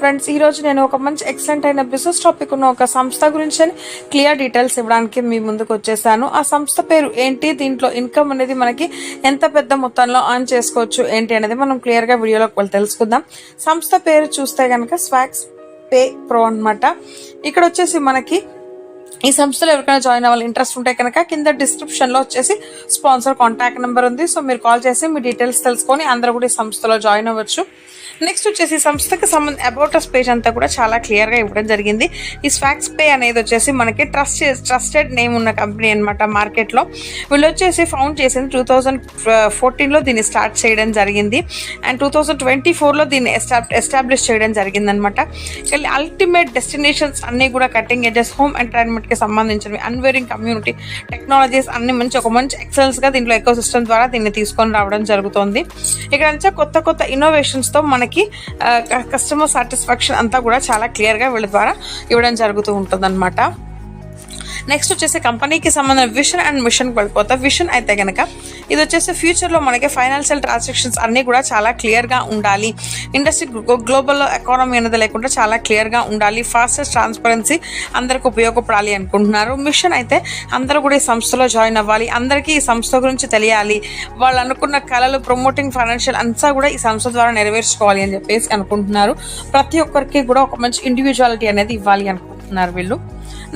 Friends ఈ రోజు నేను ఒక మంచి ఎక్సలెంట్ అయిన బిజినెస్ టాపిక్ ఉన్న ఒక సంస్థ గురించి క్లియర్ డీటెయిల్స్ ఇవ్వడానికి మీ ముందుకు వచ్చేసాను. ఆ సంస్థ పేరు ఏంటి? దీంట్లో ఇన్కమ్ అనేది మనకి ఎంత పెద్ద మొత్తంలో ఆన్ చేసుకోవచ్చు? ఏంటి అనేది మనం క్లియర్గా వీడియోలోకి వెళ్ళి తెలుసుకుందాం. సంస్థ పేరు చూస్తే కనుక స్వాక్స్ పే ప్రో అన్నమాట. ఇక్కడ వచ్చేసి మనకి ఈ సంస్థలో ఎవరికైనా జాయిన్ అవ్వాలి ఇంట్రెస్ట్ ఉంటే కనుక కింద డిస్క్రిప్షన్లో వచ్చేసి స్పాన్సర్ కాంటాక్ట్ నెంబర్ ఉంది. సో మీరు కాల్ చేసి మీ డీటెయిల్స్ తెలుసుకొని అందరూ కూడా ఈ సంస్థలో జాయిన్ అవ్వచ్చు. నెక్స్ట్ వచ్చేసి సంస్థకి సంబంధ అబౌట్ అస్ పేజ్ అంతా కూడా చాలా క్లియర్గా ఇవ్వడం జరిగింది. ఈ స్వాక్స్ పే అనేది వచ్చేసి మనకి ట్రస్ట్ ట్రస్టెడ్ నేమ్ ఉన్న కంపెనీ అనమాట మార్కెట్లో. వీళ్ళు వచ్చేసి ఫౌండ్ చేసింది టూ థౌజండ్ ఫోర్టీన్లో దీన్ని స్టార్ట్ చేయడం జరిగింది. అండ్ టూ థౌజండ్ ట్వంటీ ఫోర్లో దీన్ని ఎస్టాబ్లిష్ చేయడం జరిగింది అనమాట అల్టిమేట్ డెస్టినేషన్స్ అన్ని కూడా కటింగ్ ఎడ్జెస్ హోమ్ ఎంటర్టైన్మెంట్ కి సంబంధించినవి అన్వేరింగ్ కమ్యూనిటీ టెక్నాలజీస్ అన్ని మంచి ఒక మంచి ఎక్సలెన్స్గా దీంట్లో ఎకో సిస్టమ్ ద్వారా దీన్ని తీసుకొని రావడం జరుగుతుంది. ఇక్కడ కొత్త కొత్త ఇన్నోవేషన్స్తో మనకి కస్టమర్ సాటిస్ఫాక్షన్ అంతా కూడా చాలా క్లియర్గా వీళ్ళ ద్వారా ఇవ్వడం జరుగుతూ ఉంటుంది నెక్స్ట్ వచ్చేసి కంపెనీకి సంబంధించిన విషన్ అండ్ మిషన్ వెళ్ళిపోతా విషన్ అయితే కనుక ఇది వచ్చేసి ఫ్యూచర్లో మనకి ఫైనాన్షియల్ ట్రాన్సాక్షన్స్ అన్నీ కూడా చాలా క్లియర్గా ఉండాలి. ఇండస్ట్రీ గ్లోబల్ ఎకానమీ అనేది లేకుండా చాలా క్లియర్గా ఉండాలి. ఫాస్టెస్ట్ ట్రాన్స్పరెన్సీ అందరికి ఉపయోగపడాలి అనుకుంటున్నారు. మిషన్ అయితే అందరూ కూడా ఈ సంస్థలో జాయిన్ అవ్వాలి. అందరికీ ఈ సంస్థ గురించి తెలియాలి. వాళ్ళు అనుకున్న కళలు ప్రమోటింగ్ ఫైనాన్షియల్ అంతా కూడా ఈ సంస్థ ద్వారా నెరవేర్చుకోవాలి అని చెప్పేసి అనుకుంటున్నారు. ప్రతి ఒక్కరికి కూడా ఒక మంచి ఇండివిజువాలిటీ అనేది ఇవ్వాలి అనుకుంటున్నారు వీళ్ళు.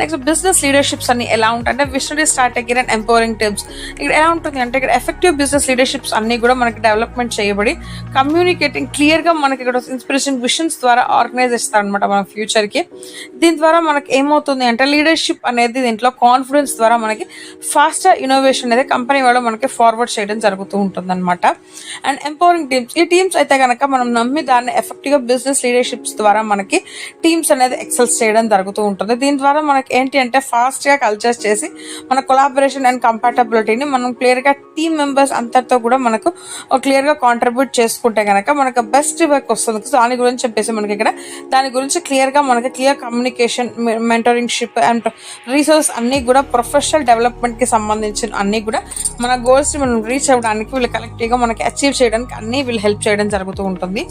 నెక్స్ట్ బిజినెస్ లీడర్షిప్స్ అన్ని ఎలా ఉంటాయి? అంటే visionary strategy and empowering tips ఇక్కడ ఎలా ఉంటుంది అంటే ఇక్కడ ఎఫెక్టివ్ బిజినెస్ లీడర్షిప్స్ అన్ని కూడా మనకి డెవలప్మెంట్ చేయబడి కమ్యూనికేటింగ్ క్లియర్గా మనకి ఇక్కడ ఇన్స్పిరేషన్ విషన్స్ ద్వారా ఆర్గనైజ్ చేస్తారనమాట మన ఫ్యూచర్కి దీని ద్వారా మనకి ఏమవుతుంది అంటే లీడర్షిప్ అనేది దీంట్లో కాన్ఫిడెన్స్ ద్వారా మనకి ఫాస్టర్ ఇన్నోవేషన్ అనేది కంపెనీ వాళ్ళు మనకి ఫార్వర్డ్ చేయడం జరుగుతూ ఉంటుంది అనమాట అండ్ ఎంపవరింగ్ టీమ్స్ ఈ టీమ్స్ అయితే కనుక మనం నమ్మి దాన్ని ఎఫెక్టివ్గా బిజినెస్ లీడర్షిప్స్ ద్వారా మనకి టీమ్స్ అనేది ఎక్సెల్స్ చేయడం జరుగుతూ ఉంటుంది. దీని ద్వారా మనకి ఏంటి అంటే ఫాస్ట్గా కల్చర్స్ చేసి మన కొలాబరేషన్ అండ్ కంపాటబిలిటీని మనం క్లియర్గా టీమ్ మెంబర్స్ అంతటితో కూడా మనకు uh, క్లియర్గా కాంట్రిబ్యూట్ చేసుకుంటే కనుక మనకు బెస్ట్ వర్క్ వస్తుంది. సో దాని గురించి చెప్పేసి మనకి ఇక్కడ దాని గురించి క్లియర్గా మనకి clear communication mentoringship and resource అన్నీ కూడా ప్రొఫెషనల్ డెవలప్మెంట్కి సంబంధించిన అన్నీ కూడా మన గోల్స్ని మనం రీచ్ అవ్వడానికి వీళ్ళు కలెక్టివ్గా మనకి అచీవ్ చేయడానికి అన్నీ వీళ్ళు హెల్ప్ చేయడం జరుగుతూ ఉంటుంది.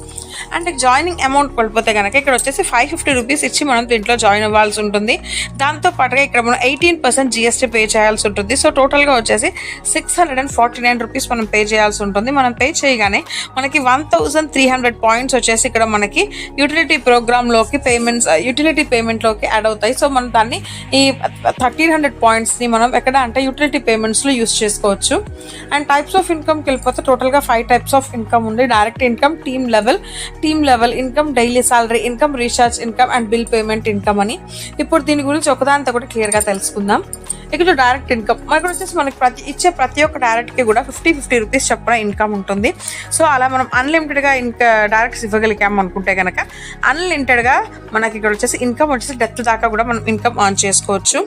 అండ్ జాయినింగ్ అమౌంట్ పడిపోతే కనుక ఇక్కడ వచ్చేసి ఫైవ్ ఫిఫ్టీ రూపీస్ ఇచ్చి మనం దీంట్లో జాయిన్ అవ్వాల్సి ఉంటుంది. దాంతో పాటుగా ఇక్కడ మనం ఎయిటీన్ పర్సెంట్ జిఎస్టీ పే చేయాల్సి ఉంటుంది. సో టోటల్గా వచ్చేసి six hundred and forty nine rupees మనం పే చేయాల్సి ఉంటుంది. మనం పే చేయగానే మనకి one thousand three hundred points వచ్చేసి ఇక్కడ మనకి యూటిలిటీ ప్రోగ్రామ్లోకి పేమెంట్స్ యూటిలిటీ పేమెంట్లోకి యాడ్ అవుతాయి. సో మనం దాన్ని ఈ థర్టీన్ హండ్రెడ్ పాయింట్స్ని మనం ఎక్కడ అంటే యూటిలిటీ పేమెంట్స్లో యూస్ చేసుకోవచ్చు. అండ్ టైప్స్ ఆఫ్ ఇన్కమ్కి వెళ్ళిపోతే టోటల్గా ఫైవ్ టైప్స్ ఆఫ్ ఇన్కమ్ ఉంది. Direct income team level team level income daily salary income recharge income and bill payment income అని. ఇప్పుడు దీని గురించి ఒకదాంతో కూడా క్లియర్గా తెలుసుకుందాం. ఇక్కడ డైరెక్ట్ ఇన్కమ్ మనకు వచ్చేసి మనకి ప్రతి ఇచ్చే ప్రతి ఒక్క డైరెక్ట్కి కూడా ఫిఫ్టీ ఫిఫ్టీ రూపీస్ చొప్పున ఇన్కమ్ ఉంటుంది. సో అలా మనం అన్లిమిటెడ్గా ఇంకా డైరెక్ట్స్ ఇవ్వగలిగాము అనుకుంటే కనుక అన్లిమిటెడ్గా మనకి ఇక్కడ వచ్చేసి ఇన్కమ్ వచ్చేసి డెత్ దాకా కూడా మనం ఇన్కమ్ ఆన్ చేసుకోవచ్చు.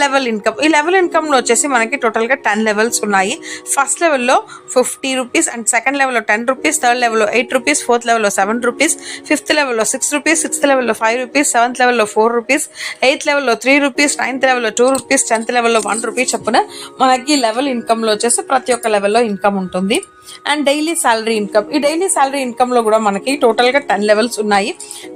లెవెల్ ఇన్కమ్ ఈ లెవెల్ ఇన్కమ్లో వచ్చేసి మనకి టోటల్గా టెన్ లెవెల్స్ ఉన్నాయి. ఫస్ట్ లెవెల్లో ఫిఫ్టీ రూపీస్ అండ్ సెకండ్ లెవెల్లో టెన్ రూపీస్ థర్డ్ లెవెల్లో ఎయిట్ రూపీస్ ఫోర్త్ లెవెల్లో సెవెన్ రూపీస్ ఫిఫ్త్ లెవెల్లో సిక్స్ రూపీస్ సిక్స్త్ లెవెల్లో ఫైవ్ రూపీస్ సెవెంత్ లెవెల్లో ఫోర్ రూపీస్ ఎయిత్ లెవెల్లో త్రీ రూపీస్ నైన్త్ లెవెల్లో టూ రూపీస్ టెన్త్ లెవెల్లో వన్ రూపీ చొప్పున మనకి లెవెల్ ఇన్కమ్లో వచ్చేసి ప్రతి ఒక్క లెవెల్లో ఇన్కమ్ ఉంటుంది. అండ్ డైలీ శాలరీ ఇన్కమ్ ఈ డైలీ శాలరీ ఇన్కమ్లో కూడా మనకి టోటల్గా టెన్ లెవెల్స్ ఉన్నాయి.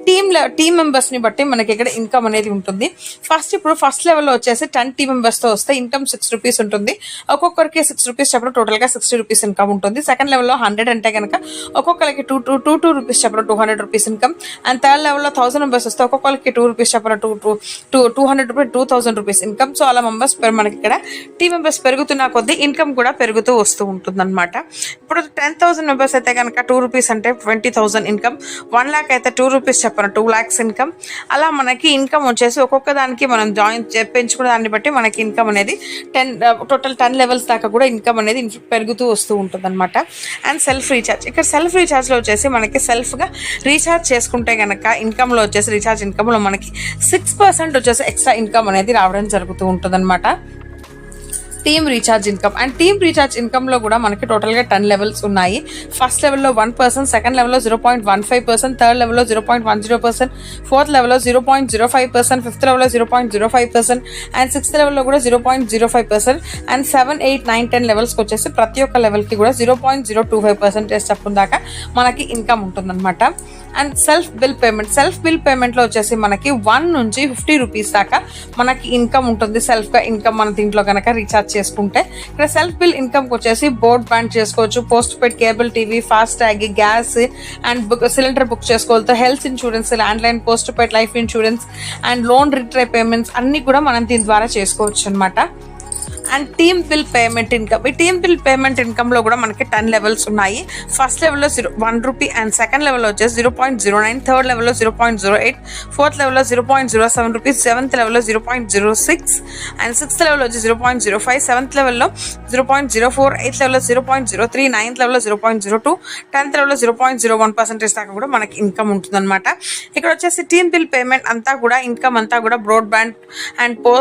టీమ్ టీమ్ మెంబర్స్ని బట్టి మనకి ఇక్కడ ఇన్కమ్ అనేది ఉంటుంది. ఫస్ట్ ఇప్పుడు ఫస్ట్ లెవెల్లో వచ్చేసి టెన్ టీమ్ మెంబర్స్తో వస్తే ఇన్కమ్ సిక్స్ రూపీస్ ఉంటుంది. ఒక్కొక్కరికి సిక్స్ రూపీస్ చెప్పడం టోటల్గా సిక్స్టీ రూపీస్ ఇన్కమ్ ఉంటుంది. సెకండ్ లెవెల్లో హండ్రెడ్ అంటే కనుక ఒక్కొక్కరికి two two two two rupees చెప్పడం two hundred rupees income and third లెవెల్లో థౌసండ్ మెంబర్స్ వస్తే ఒక్కొక్కరికి టూ రూపీస్ చెప్పడం two two two two hundred rupees two thousand rupees income so అలా మెంబర్స్ మనకి ఇక్కడ టీమ్ మెంబర్స్ పెరుగుతున్న కొద్దీ ఇన్కమ్ కూడా పెరుగుతూ వస్తూ ఉంటుంది అనమాట ఇప్పుడు టెన్ థౌసండ్ మెంబర్స్ అయితే కనుక టూ రూపీస్ అంటే twenty thousand income one lakh అయితే టూ రూపీస్ చెప్పను టూ ల్యాక్స్ ఇన్కమ్ అలా మనకి ఇన్కమ్ వచ్చేసి ఒక్కొక్క దానికి మనం జాయిన్ పెంచుకునే దాన్ని బట్టి మనకి ఇన్కమ్ అనేది టెన్ టోటల్ టెన్ లెవెల్స్ దాకా కూడా ఇన్కమ్ అనేది పెరుగుతూ వస్తూ ఉంటుంది అనమాట అండ్ సెల్ఫ్ రీఛార్జ్ ఇక్కడ సెల్ఫ్ రీఛార్జ్లో వచ్చేసి మనకి సెల్ఫ్గా రీఛార్జ్ చేసుకుంటే కనుక ఇన్కమ్లో వచ్చేసి రీఛార్జ్ ఇన్కమ్లో మనకి సిక్స్ పర్సెంట్ వచ్చేసి ఎక్స్ట్రా ఇన్కమ్ అనేది రావడం జరుగుతూ ఉంటుంది team recharge income. And team recharge ఇన్కమ్లో కూడా మనకి టోటల్గా టెన్ లెవెల్స్ ఉన్నాయి. ఫస్ట్ లెవెల్లో వన్ పర్సెంట్ సెకండ్ లెవెల్లో zero point one five percent third లెవెల్లో zero point one zero percent fourth లెవెల్లో zero point zero five percent fifth లెవెల్లో zero point zero five percent and sixth లెవెల్లో కూడా zero point zero five percent and seven eight nine ten లెవెల్స్కి వచ్చేసి ప్రతి ఒక్క లెవెల్కి కూడా zero point zero two five percentage చప్పున దాకా మనకి ఇన్కమ్ ఉంటుందన్నమాట. And self bill payment. Self bill పేమెంట్లో వచ్చేసి మనకి వన్ నుంచి ఫిఫ్టీ రూపీస్ దాకా మనకి ఇన్కమ్ ఉంటుంది. సెల్ఫ్గా ఇన్కమ్ మన దీంట్లో కనుక రీఛార్జ్ చేసుకుంటే. ఇక్కడ సెల్ఫ్ బిల్ ఇన్కమ్కి వచ్చేసి బోర్డ్ బ్యాండ్ చేసుకోవచ్చు. Postpaid cable TV FASTag gas and book cylinder book చేసుకోవాలి health insurance land postpaid life insurance and loan retry payments అన్ని కూడా మనం దీని ద్వారా చేసుకోవచ్చు అనమాట and team bill payment income ఈ టీమ్ బిల్ పేమెంట్ ఇన్కమ్లో కూడా మనకి టెన్ లెవెల్స్ ఉన్నాయి ఫస్ట్ లెవెల్లో zero one rupee and second లెవెల్లో వచ్చేసి zero point zero nine third లెవెల్లో zero point zero eight fourth లెవెల్లో zero point zero seven rupees seventh లెవెల్లో zero point zero six and sixth లెవెల్లో వచ్చి zero point zero five seventh లెవెల్లో zero point zero four eighth లెవెల్లో zero point zero three ninth లెవెల్లో zero point zero two tenth లెవెల్లో zero point zero one percentage దాకా కూడా మనకి income ఉంటుందన్నమాట ఇక్కడ వచ్చేసి టీమ్ బిల్ పేమెంట్ అంతా కూడా ఇన్కమ్ అంతా కూడా బ్రాడ్బ్యాండ్ అండ్ పో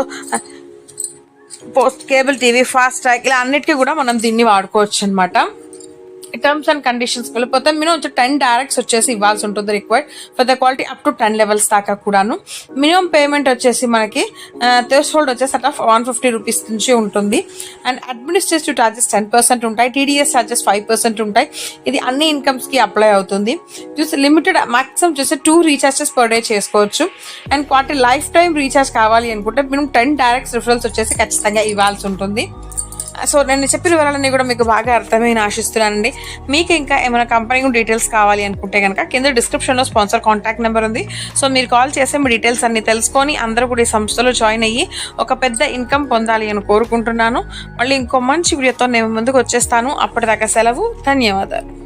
post cable TV fast track ఇలా అన్నిటికీ కూడా మనం దీన్ని వాడుకోవచ్చు అనమాట టర్మ్స్ అండ్ కండిషన్స్ వెళ్ళిపోతే మినిమం వచ్చి టెన్ డైరెక్ట్స్ వచ్చేసి ఇవ్వాల్సి ఉంటుంది required for the quality up to ten levels దాకా కూడాను. మినిమం పేమెంట్ వచ్చేసి మనకి థర్స్ హోల్డ్ వచ్చేసి at of one fifty rupees నుంచి ఉంటుంది. And administrative charges ten percent ఉంటాయి టీడీఎస్ ఛార్జెస్ ఫైవ్ పర్సెంట్ ఉంటాయి. ఇది అన్ని ఇన్కమ్స్కి అప్లై అవుతుంది. చూసి లిమిటెడ్ మాక్సిమం చూస్తే టూ రీఛార్జెస్ పర్ డే చేసుకోవచ్చు. And quality lifetime recharge కావాలి అనుకుంటే మినిమం టెన్ డైరెక్ట్స్ రిఫరల్స్ వచ్చేసి ఖచ్చితంగా ఇవ్వాల్సి ఉంటుంది. సో నేను చెప్పిన వివరాలన్నీ కూడా మీకు బాగా అర్థమైన ఆశిస్తున్నానండి. మీకు ఇంకా ఏమైనా కంపెనీ డీటెయిల్స్ కావాలి అనుకుంటే కనుక కింద డిస్క్రిప్షన్లో స్పాన్సర్ కాంటాక్ట్ నెంబర్ ఉంది. సో మీరు కాల్ చేస్తే మీ డీటెయిల్స్ అన్ని తెలుసుకొని అందరూ కూడా ఈ సంస్థలో జాయిన్ అయ్యి ఒక పెద్ద ఇన్కమ్ పొందాలి అని కోరుకుంటున్నాను. మళ్ళీ ఇంకో మంచి వీడియోతో నేను ముందుకు వచ్చేస్తాను. అప్పటిదాకా సెలవు ధన్యవాదాలు.